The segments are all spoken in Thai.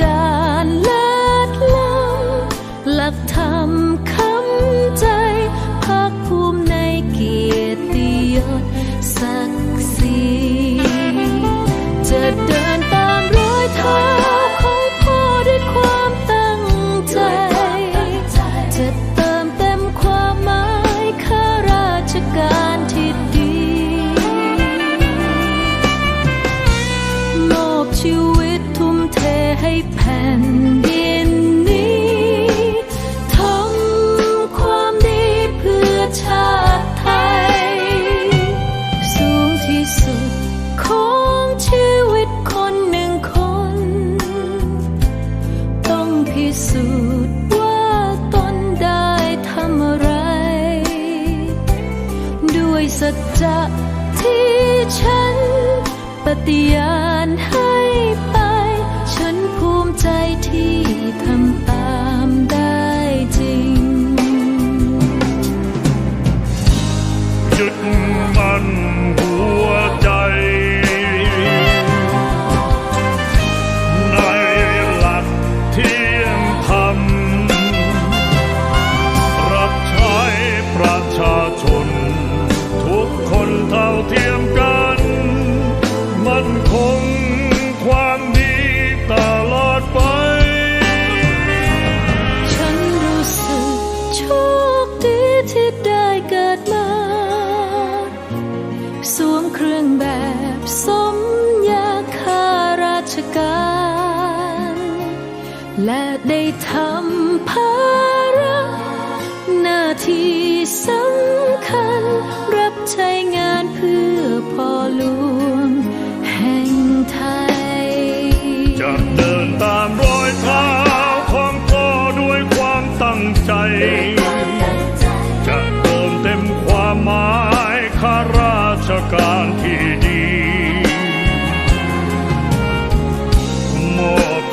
ด้ สัจจะที่ฉัน ปฏิญาณให้ไป ฉันภูมิใจที่ทำตามได้จริงยึดมัน สมยาคาราชการ และได้ทำภาระหน้าที่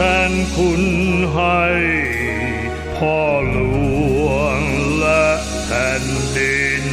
ทดแทนคุณให้พ่อหลวงและแผ่นดิน